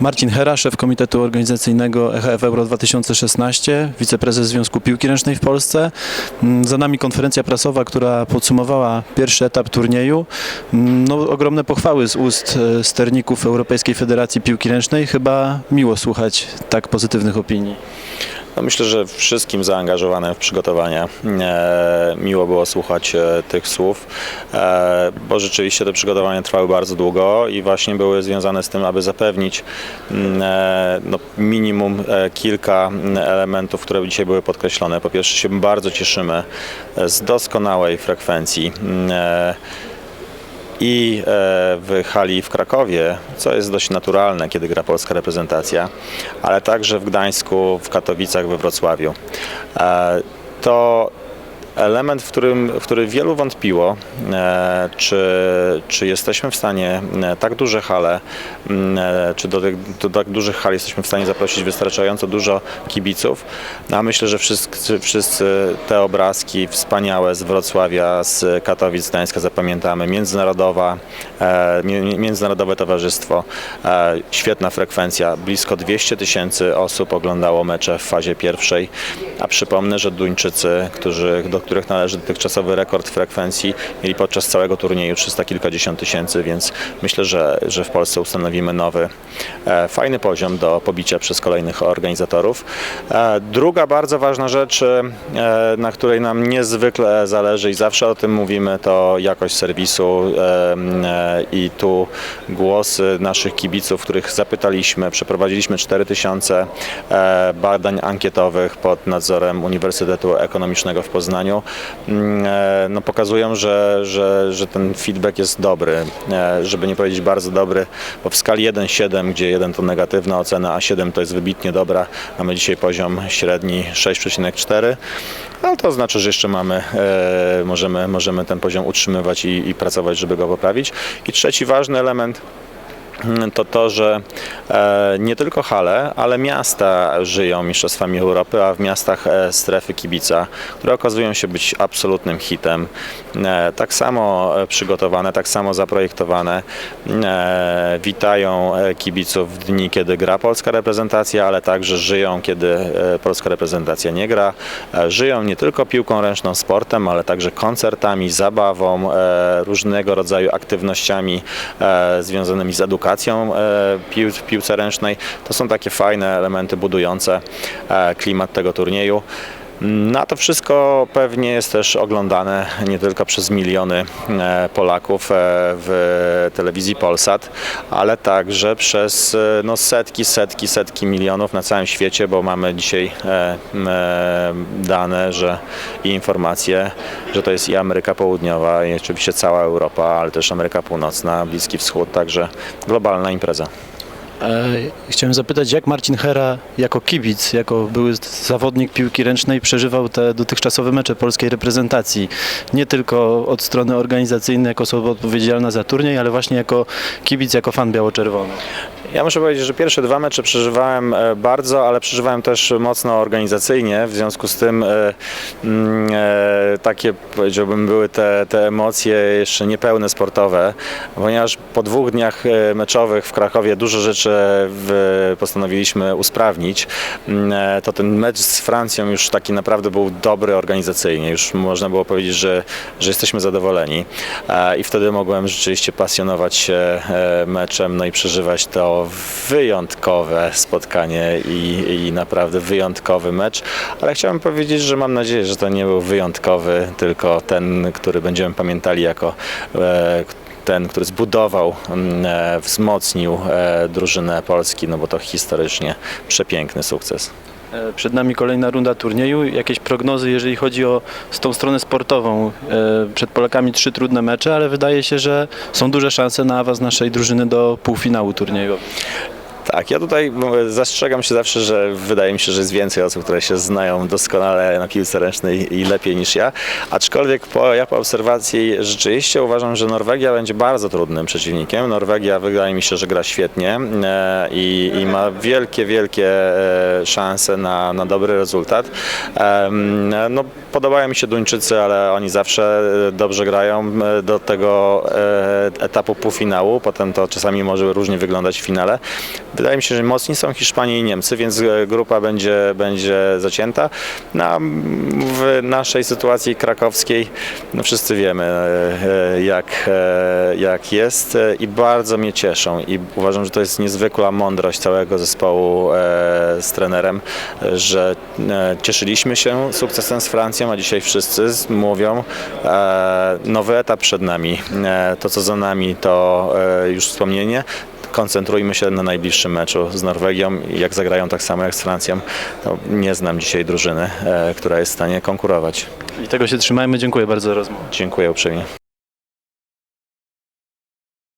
Marcin Hera, szef Komitetu Organizacyjnego EHF Euro 2016, wiceprezes Związku Piłki Ręcznej w Polsce. Mm, Za nami konferencja prasowa, która podsumowała pierwszy etap turnieju. Mm, No, ogromne pochwały z ust e, sterników Europejskiej Federacji Piłki Ręcznej. Chyba miło słuchać tak pozytywnych opinii. No myślę, że wszystkim zaangażowanym w przygotowania e, miło było słuchać e, tych słów, e, bo rzeczywiście te przygotowania trwały bardzo długo i właśnie były związane z tym, aby zapewnić mm, e, no, minimum kilka mm, elementów, które dzisiaj były podkreślone. Po pierwsze się bardzo cieszymy z doskonałej frekwencji. I e, w hali w Krakowie, co jest dość naturalne, kiedy gra polska reprezentacja, ale także w Gdańsku, w Katowicach, we Wrocławiu. E, To element, w którym w który wielu wątpiło, e, czy, czy jesteśmy w stanie e, tak duże hale, m, e, czy do, do tak dużych hal jesteśmy w stanie zaprosić wystarczająco dużo kibiców. No, a myślę, że wszyscy, wszyscy te obrazki wspaniałe z Wrocławia, z Katowic, Gdańska zapamiętamy. Międzynarodowa, mi- mi- międzynarodowe towarzystwo, świetna frekwencja. Blisko 200 tysięcy osób oglądało mecze w fazie pierwszej, a przypomnę, że Duńczycy, którzy, do których należy dotychczasowy rekord frekwencji, mieli podczas całego turnieju 300 kilkadziesiąt tysięcy, więc myślę, że, że w Polsce ustanowimy nowy, e, fajny poziom do pobicia przez kolejnych organizatorów. E, druga bardzo ważna rzecz, e, na której nam niezwykle zależy i zawsze o tym mówimy, to jakość serwisu i tu głosy naszych kibiców, których zapytaliśmy, przeprowadziliśmy 4000 e, badań ankietowych pod nadzorem Uniwersytetu Ekonomicznego w Poznaniu, Mm, e, no pokazują, że, że, że ten feedback jest dobry, e, żeby nie powiedzieć bardzo dobry, bo w skali 1,7, gdzie 1 to negatywna ocena, a 7 to jest wybitnie dobra, mamy dzisiaj poziom średni 6,4, ale to znaczy, że jeszcze mamy, e, możemy, możemy ten poziom utrzymywać i, i pracować, żeby go poprawić. I trzeci ważny element, to to, że e, nie tylko hale, ale miasta żyją mistrzostwami Europy, a w miastach e, strefy kibica, które okazują się być absolutnym hitem. E, tak samo przygotowane, tak samo zaprojektowane. Witają kibiców w dni, kiedy gra polska reprezentacja, ale także żyją, kiedy polska reprezentacja nie gra. Żyją nie tylko piłką ręczną, sportem, ale także koncertami, zabawą, różnego rodzaju aktywnościami związanymi z edukacją e, pił, w piłce ręcznej. To są takie fajne elementy budujące e, klimat tego turnieju. Na to wszystko pewnie jest też oglądane nie tylko przez miliony e, Polaków e, w telewizji Polsat, ale także przez e, no, setki, setki, setki milionów na całym świecie, bo mamy dzisiaj dane że, i informacje, że to jest i Ameryka Południowa, i oczywiście cała Europa, ale też Ameryka Północna, Bliski Wschód, także globalna impreza. E, Chciałem zapytać, jak Marcin Hera jako kibic, jako były zawodnik piłki ręcznej przeżywał te dotychczasowe mecze polskiej reprezentacji. Nie tylko od strony organizacyjnej, jako osoba odpowiedzialna za turniej, ale właśnie jako kibic, jako fan biało-czerwony. Ja muszę powiedzieć, że pierwsze dwa mecze przeżywałem e, bardzo, ale przeżywałem też mocno organizacyjnie, w związku z tym e, mm, takie powiedziałbym były te, te emocje jeszcze niepełne sportowe, ponieważ po dwóch dniach meczowych w Krakowie dużo rzeczy w, postanowiliśmy usprawnić, Mm, e, to ten mecz z Francją już taki naprawdę był dobry organizacyjnie, już można było powiedzieć, że, że jesteśmy zadowoleni. E, i wtedy mogłem rzeczywiście pasjonować się e, meczem, no i przeżywać to wyjątkowe spotkanie i, i naprawdę wyjątkowy mecz, ale chciałem powiedzieć, że mam nadzieję, że to nie był wyjątkowy, tylko ten, który będziemy pamiętali jako ten, który zbudował, mm, e, wzmocnił e, drużynę Polski, no bo to historycznie przepiękny sukces. E, Przed nami kolejna runda turnieju. Jakieś prognozy, jeżeli chodzi o z tą stronę sportową. Przed Polakami trzy trudne mecze, ale wydaje się, że są duże szanse na awans naszej drużyny do półfinału turnieju. Tak, ja tutaj zastrzegam się zawsze, że wydaje mi się, że jest więcej osób, które się znają doskonale na piłce ręcznej i lepiej niż ja. Aczkolwiek po, ja po obserwacji rzeczywiście uważam, że Norwegia będzie bardzo trudnym przeciwnikiem. Norwegia wydaje mi się, że gra świetnie e, i, i ma wielkie, wielkie e, szanse na, na dobry rezultat. No, podobają mi się Duńczycy, ale oni zawsze e, dobrze grają do tego etapu półfinału. Potem to czasami może różnie wyglądać w finale. Wydaje mi się, że mocni są Hiszpanie i Niemcy, więc e, grupa będzie, będzie zacięta. No, w naszej sytuacji krakowskiej no wszyscy wiemy e, e, jak, jak jest i bardzo mnie cieszą i uważam, że to jest niezwykła mądrość całego zespołu z trenerem, że cieszyliśmy się sukcesem z Francją, a dzisiaj wszyscy mówią nowy etap przed nami. To co za nami to już wspomnienie. Koncentrujmy się na najbliższym meczu z Norwegią jak zagrają tak samo jak z Francją, to nie znam dzisiaj drużyny, e, która jest w stanie konkurować. I tego się trzymajmy. Dziękuję bardzo za rozmowę. Dziękuję uprzejmie.